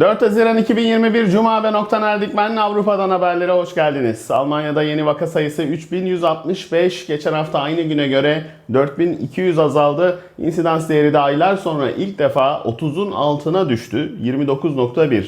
4 Haziran 2021 Cuma ben Oktan Erdikmen Avrupa'dan haberlere hoş geldiniz. Almanya'da yeni vaka sayısı 3165, geçen hafta aynı güne göre 4200 azaldı. İnsidans değeri de aylar sonra ilk defa 30'un altına düştü, 29.1.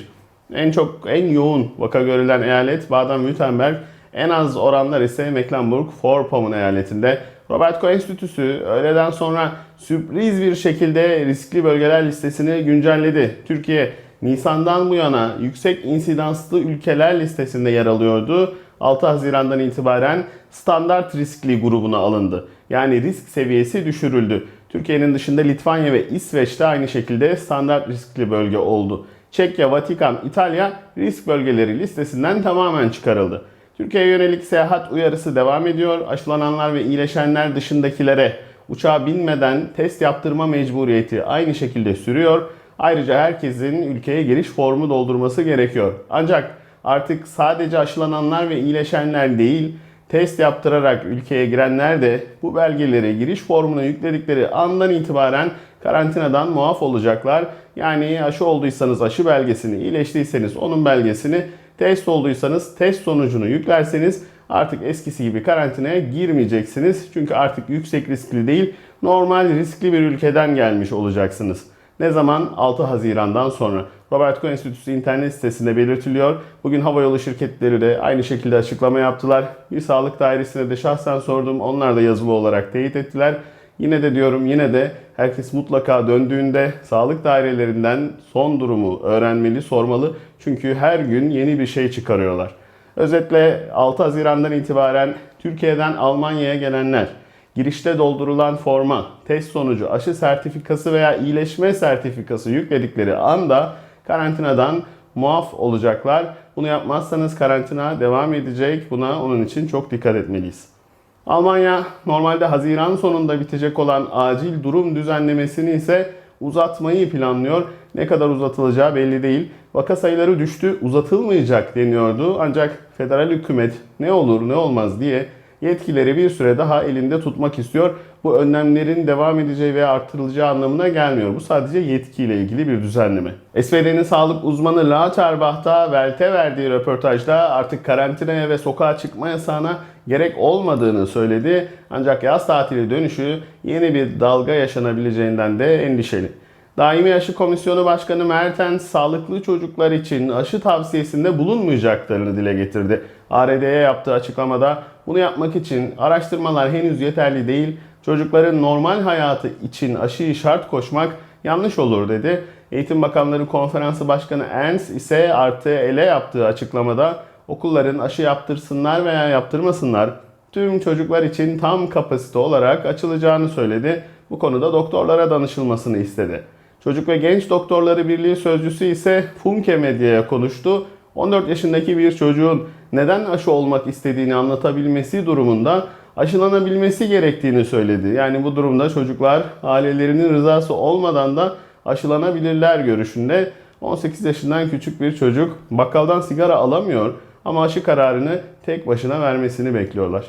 En çok, en yoğun vaka görülen eyalet Baden-Württemberg, en az oranlar ise Mecklenburg-Vorpommern eyaletinde. Robert Koch Enstitüsü öğleden sonra sürpriz bir şekilde riskli bölgeler listesini güncelledi. Türkiye Nisan'dan bu yana yüksek insidanslı ülkeler listesinde yer alıyordu. 6 Haziran'dan itibaren standart riskli grubuna alındı. Yani risk seviyesi düşürüldü. Türkiye'nin dışında Litvanya ve İsveç de aynı şekilde standart riskli bölge oldu. Çekya, Vatikan, İtalya risk bölgeleri listesinden tamamen çıkarıldı. Türkiye'ye yönelik seyahat uyarısı devam ediyor. Aşılananlar ve iyileşenler dışındakilere uçağa binmeden test yaptırma mecburiyeti aynı şekilde sürüyor. Ayrıca herkesin ülkeye giriş formu doldurması gerekiyor. Ancak artık sadece aşılananlar ve iyileşenler değil, test yaptırarak ülkeye girenler de bu belgeleri giriş formuna yükledikleri andan itibaren karantinadan muaf olacaklar. Yani aşı olduysanız aşı belgesini, iyileştiyseniz onun belgesini, test olduysanız test sonucunu yüklerseniz artık eskisi gibi karantinaya girmeyeceksiniz. Çünkü artık yüksek riskli değil, normal riskli bir ülkeden gelmiş olacaksınız. Ne zaman? 6 Haziran'dan sonra. Robert Koch Enstitüsü internet sitesinde belirtiliyor. Bugün havayolu şirketleri de aynı şekilde açıklama yaptılar. Bir sağlık dairesine de şahsen sordum. Onlar da yazılı olarak teyit ettiler. Yine de diyorum yine de herkes mutlaka döndüğünde sağlık dairelerinden son durumu öğrenmeli, sormalı. Çünkü her gün yeni bir şey çıkarıyorlar. Özetle 6 Haziran'dan itibaren Türkiye'den Almanya'ya gelenler girişte doldurulan forma, test sonucu, aşı sertifikası veya iyileşme sertifikası yükledikleri anda karantinadan muaf olacaklar. Bunu yapmazsanız karantina devam edecek. Buna onun için çok dikkat etmeliyiz. Almanya normalde Haziran sonunda bitecek olan acil durum düzenlemesini ise uzatmayı planlıyor. Ne kadar uzatılacağı belli değil. Vaka sayıları düştü, uzatılmayacak deniyordu. Ancak federal hükümet ne olur ne olmaz diye yetkileri bir süre daha elinde tutmak istiyor. Bu önlemlerin devam edeceği veya artırılacağı anlamına gelmiyor. Bu sadece yetkiyle ilgili bir düzenleme. SVD'nin sağlık uzmanı Lauterbach'ta Welt'e verdiği röportajda artık karantinaya ve sokağa çıkma yasağına gerek olmadığını söyledi. Ancak yaz tatili dönüşü yeni bir dalga yaşanabileceğinden de endişeli. Daimi Aşı Komisyonu Başkanı Mertens, sağlıklı çocuklar için aşı tavsiyesinde bulunmayacaklarını dile getirdi. ARD'ye yaptığı açıklamada bunu yapmak için araştırmalar henüz yeterli değil, çocukların normal hayatı için aşıyı şart koşmak yanlış olur dedi. Eğitim Bakanları Konferansı Başkanı Ens ise artı ele yaptığı açıklamada okulların aşı yaptırsınlar veya yaptırmasınlar tüm çocuklar için tam kapasite olarak açılacağını söyledi. Bu konuda doktorlara danışılmasını istedi. Çocuk ve Genç Doktorları Birliği sözcüsü ise Funke Medya'ya konuştu. 14 yaşındaki bir çocuğun neden aşı olmak istediğini anlatabilmesi durumunda aşılanabilmesi gerektiğini söyledi. Yani bu durumda çocuklar ailelerinin rızası olmadan da aşılanabilirler görüşünde. 18 yaşından küçük bir çocuk bakkaldan sigara alamıyor ama aşı kararını tek başına vermesini bekliyorlar.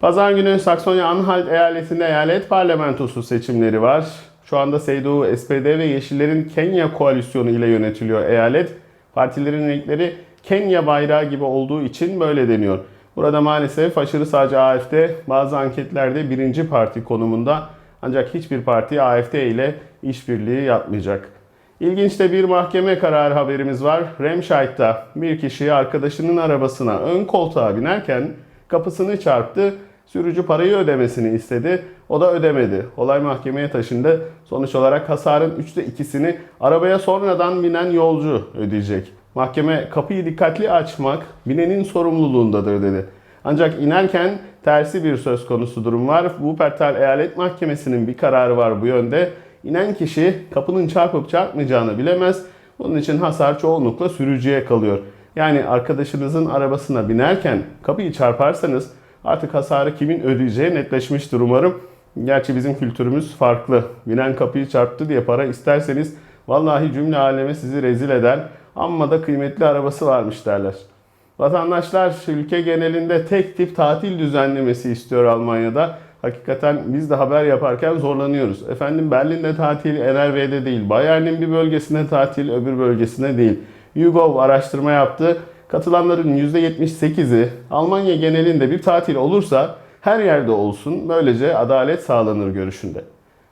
Pazar günü Saksonya-Anhalt eyaletinde eyalet parlamentosu seçimleri var. Şu anda CDU, SPD ve Yeşillerin Kenya koalisyonu ile yönetiliyor eyalet. Partilerin renkleri Kenya bayrağı gibi olduğu için böyle deniyor. Burada maalesef aşırı sağcı AFD bazı anketlerde birinci parti konumunda ancak hiçbir parti AFD ile işbirliği yapmayacak. İlginç de bir mahkeme kararı haberimiz var. Remscheid'da bir kişi arkadaşının arabasına ön koltuğa binerken kapısını çarptı. Sürücü parayı ödemesini istedi. O da ödemedi. Olay mahkemeye taşındı. Sonuç olarak hasarın üçte ikisini arabaya sonradan binen yolcu ödeyecek. Mahkeme kapıyı dikkatli açmak binenin sorumluluğundadır dedi. Ancak inerken tersi bir söz konusu durum var. Wuppertal Eyalet Mahkemesi'nin bir kararı var bu yönde. İnen kişi kapının çarpıp çarpmayacağını bilemez. Bunun için hasar çoğunlukla sürücüye kalıyor. Yani arkadaşınızın arabasına binerken kapıyı çarparsanız artık hasarı kimin ödeyeceği netleşmiştir umarım. Gerçi bizim kültürümüz farklı. Binen kapıyı çarptı diye para isterseniz vallahi cümle aleme sizi rezil eder. Amma da kıymetli arabası varmış derler. Vatandaşlar ülke genelinde tek tip tatil düzenlemesi istiyor Almanya'da. Hakikaten biz de haber yaparken zorlanıyoruz. Efendim Berlin'de tatil, NRV'de değil. Bayern'in bir bölgesinde tatil, öbür bölgesinde değil. YouGov araştırma yaptı. Katılanların %78'i Almanya genelinde bir tatil olursa her yerde olsun böylece adalet sağlanır görüşünde.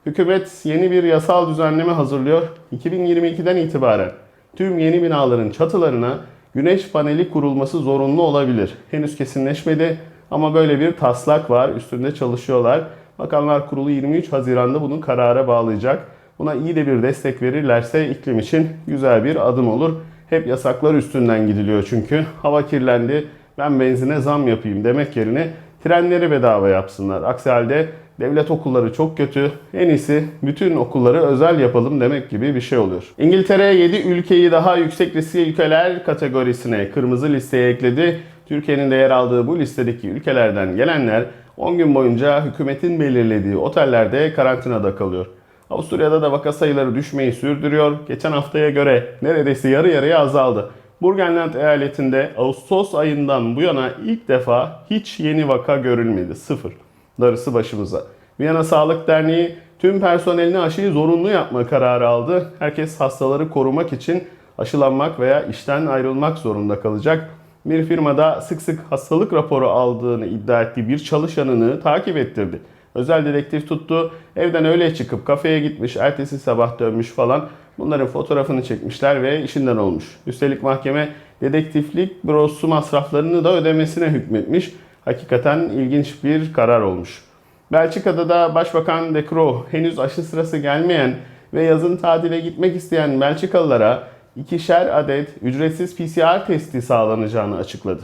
Hükümet yeni bir yasal düzenleme hazırlıyor. 2022'den itibaren tüm yeni binaların çatılarına güneş paneli kurulması zorunlu olabilir. Henüz kesinleşmedi ama böyle bir taslak var. Üstünde çalışıyorlar. Bakanlar Kurulu 23 Haziran'da bunun karara bağlayacak. Buna iyi de bir destek verirlerse iklim için güzel bir adım olur. Hep yasaklar üstünden gidiliyor çünkü. Hava kirlendi, ben benzine zam yapayım demek yerine trenleri bedava yapsınlar. Aksi halde devlet okulları çok kötü. En iyisi bütün okulları özel yapalım demek gibi bir şey oluyor. İngiltere 7 ülkeyi daha yüksek riskli ülkeler kategorisine kırmızı listeye ekledi. Türkiye'nin de yer aldığı bu listedeki ülkelerden gelenler 10 gün boyunca hükümetin belirlediği otellerde karantinada kalıyor. Avusturya'da da vaka sayıları düşmeyi sürdürüyor. Geçen haftaya göre neredeyse yarı yarıya azaldı. Burgenland eyaletinde Ağustos ayından bu yana ilk defa hiç yeni vaka görülmedi. Sıfır. Darısı başımıza. Viyana Sağlık Derneği tüm personeline aşıyı zorunlu yapma kararı aldı. Herkes hastaları korumak için aşılanmak veya işten ayrılmak zorunda kalacak. Bir firmada sık sık hastalık raporu aldığını iddia ettiği bir çalışanını takip ettirdi. Özel dedektif tuttu. Evden öyle çıkıp kafeye gitmiş, ertesi sabah dönmüş falan. Bunların fotoğrafını çekmişler ve işinden olmuş. Üstelik mahkeme dedektiflik bürosu masraflarını da ödemesine hükmetmiş. Hakikaten ilginç bir karar olmuş. Belçika'da da Başbakan De Croo henüz aşı sırası gelmeyen ve yazın tatile gitmek isteyen Belçikalılara ikişer adet ücretsiz PCR testi sağlanacağını açıkladı.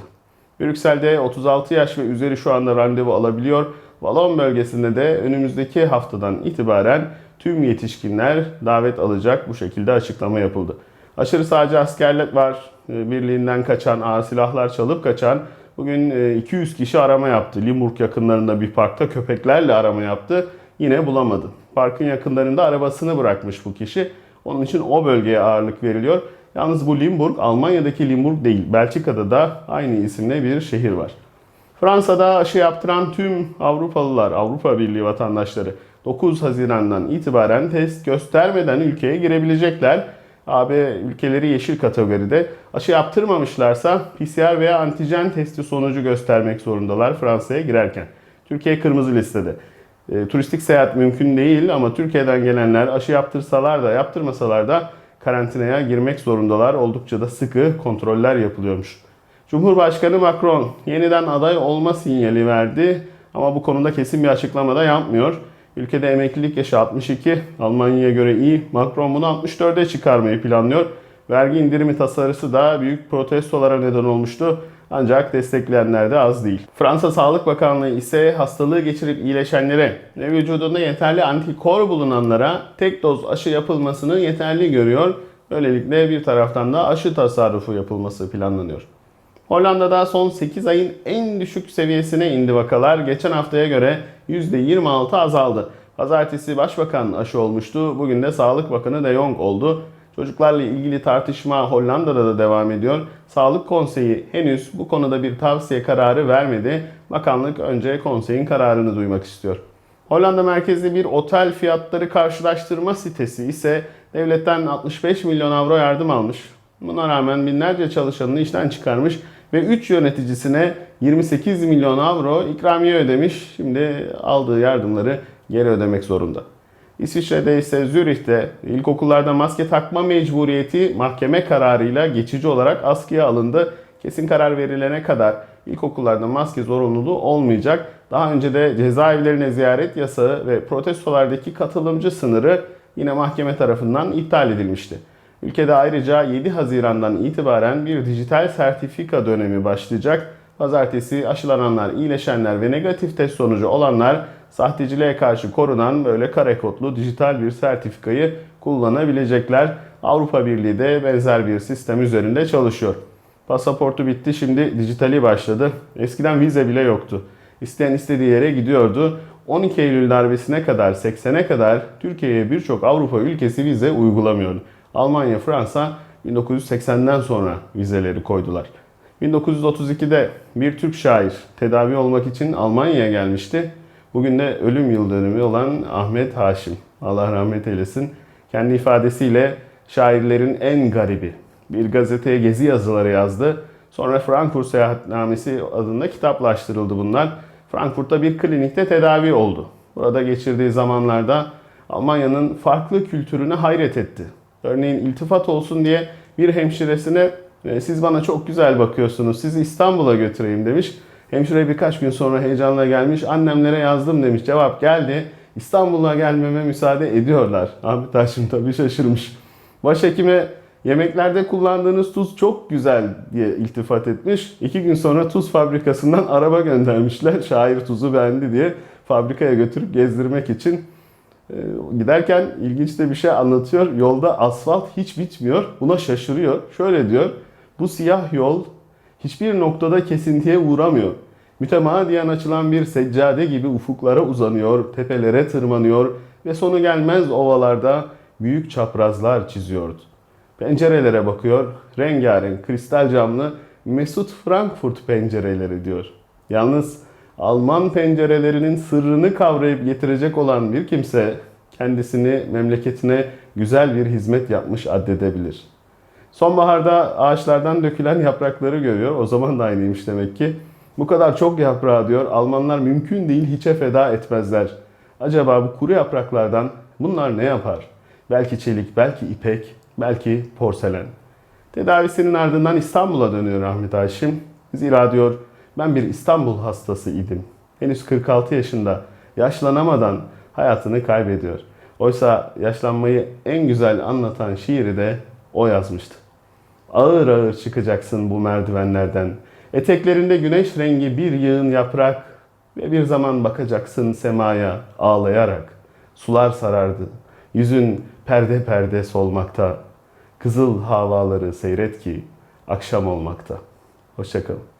Brüksel'de 36 yaş ve üzeri şu anda randevu alabiliyor. Valon bölgesinde de önümüzdeki haftadan itibaren tüm yetişkinler davet alacak bu şekilde açıklama yapıldı. Aşırı sağcı askerler var. Ee, Birliğinden kaçan, ağır silahlar çalıp kaçan. Bugün e, 200 kişi arama yaptı. Limburg yakınlarında bir parkta köpeklerle arama yaptı. Yine bulamadı. Parkın yakınlarında arabasını bırakmış bu kişi. Onun için o bölgeye ağırlık veriliyor. Yalnız bu Limburg Almanya'daki Limburg değil. Belçika'da da aynı isimle bir şehir var. Fransa'da aşı yaptıran tüm Avrupalılar, Avrupa Birliği vatandaşları 9 Haziran'dan itibaren test göstermeden ülkeye girebilecekler. AB ülkeleri yeşil kategoride. Aşı yaptırmamışlarsa PCR veya antijen testi sonucu göstermek zorundalar Fransa'ya girerken. Türkiye kırmızı listede. E, turistik seyahat mümkün değil ama Türkiye'den gelenler aşı yaptırsalar da yaptırmasalar da karantinaya girmek zorundalar. Oldukça da sıkı kontroller yapılıyormuş. Cumhurbaşkanı Macron yeniden aday olma sinyali verdi ama bu konuda kesin bir açıklama da yapmıyor. Ülkede emeklilik yaşı 62, Almanya'ya göre iyi. Macron bunu 64'e çıkarmayı planlıyor. Vergi indirimi tasarısı da büyük protestolara neden olmuştu. Ancak destekleyenler de az değil. Fransa Sağlık Bakanlığı ise hastalığı geçirip iyileşenlere ve vücudunda yeterli antikor bulunanlara tek doz aşı yapılmasını yeterli görüyor. Böylelikle bir taraftan da aşı tasarrufu yapılması planlanıyor. Hollanda'da son 8 ayın en düşük seviyesine indi vakalar. Geçen haftaya göre %26 azaldı. Pazartesi Başbakan aşı olmuştu. Bugün de Sağlık Bakanı De Jong oldu. Çocuklarla ilgili tartışma Hollanda'da da devam ediyor. Sağlık Konseyi henüz bu konuda bir tavsiye kararı vermedi. Bakanlık önce konseyin kararını duymak istiyor. Hollanda merkezli bir otel fiyatları karşılaştırma sitesi ise devletten 65 milyon avro yardım almış. Buna rağmen binlerce çalışanını işten çıkarmış ve 3 yöneticisine 28 milyon avro ikramiye ödemiş. Şimdi aldığı yardımları geri ödemek zorunda. İsviçre'de ise Zürih'te ilkokullarda maske takma mecburiyeti mahkeme kararıyla geçici olarak askıya alındı. Kesin karar verilene kadar ilkokullarda maske zorunluluğu olmayacak. Daha önce de cezaevlerine ziyaret yasağı ve protestolardaki katılımcı sınırı yine mahkeme tarafından iptal edilmişti. Ülkede ayrıca 7 Haziran'dan itibaren bir dijital sertifika dönemi başlayacak. Pazartesi aşılananlar, iyileşenler ve negatif test sonucu olanlar sahteciliğe karşı korunan böyle kare kodlu dijital bir sertifikayı kullanabilecekler. Avrupa Birliği de benzer bir sistem üzerinde çalışıyor. Pasaportu bitti şimdi dijitali başladı. Eskiden vize bile yoktu. İsteyen istediği yere gidiyordu. 12 Eylül darbesine kadar 80'e kadar Türkiye'ye birçok Avrupa ülkesi vize uygulamıyordu. Almanya, Fransa 1980'den sonra vizeleri koydular. 1932'de bir Türk şair tedavi olmak için Almanya'ya gelmişti. Bugün de ölüm yıl dönümü olan Ahmet Haşim. Allah rahmet eylesin. Kendi ifadesiyle şairlerin en garibi. Bir gazeteye gezi yazıları yazdı. Sonra Frankfurt Seyahatnamesi adında kitaplaştırıldı bunlar. Frankfurt'ta bir klinikte tedavi oldu. Burada geçirdiği zamanlarda Almanya'nın farklı kültürüne hayret etti. Örneğin iltifat olsun diye bir hemşiresine "E, siz bana çok güzel bakıyorsunuz, sizi İstanbul'a götüreyim demiş. Hemşire birkaç gün sonra heyecanla gelmiş, annemlere yazdım demiş. Cevap geldi, İstanbul'a gelmeme müsaade ediyorlar. Ahmet Haşim tabii şaşırmış. Başhekime yemeklerde kullandığınız tuz çok güzel diye iltifat etmiş. İki gün sonra tuz fabrikasından araba göndermişler. Şair tuzu beğendi diye fabrikaya götürüp gezdirmek için. Ee, Giderken ilginç de bir şey anlatıyor. Yolda asfalt hiç bitmiyor. Buna şaşırıyor. Şöyle diyor. Bu siyah yol hiçbir noktada kesintiye uğramıyor. Mütemadiyen açılan bir seccade gibi ufuklara uzanıyor, tepelere tırmanıyor ve sonu gelmez ovalarda büyük çaprazlar çiziyordu. Pencerelere bakıyor, rengarenk, kristal camlı Mesut Frankfurt pencereleri diyor. Yalnız Alman pencerelerinin sırrını kavrayıp getirecek olan bir kimse kendisini memleketine güzel bir hizmet yapmış addedebilir. Sonbaharda ağaçlardan dökülen yaprakları görüyor. O zaman da aynıymış demek ki. Bu kadar çok yaprağı diyor Almanlar mümkün değil hiçe feda etmezler. Acaba bu kuru yapraklardan bunlar ne yapar? Belki çelik, belki ipek, belki porselen. Tedavisinin ardından İstanbul'a dönüyor Ahmet Haşim. Zira diyor ben bir İstanbul hastası idim. Henüz 46 yaşında yaşlanamadan hayatını kaybediyor. Oysa yaşlanmayı en güzel anlatan şiiri de o yazmıştı. Ağır ağır çıkacaksın bu merdivenlerden. Eteklerinde güneş rengi bir yığın yaprak ve bir zaman bakacaksın semaya ağlayarak. Sular sarardı. Yüzün perde perde solmakta. Kızıl havaları seyret ki akşam olmakta. Hoşçakalın.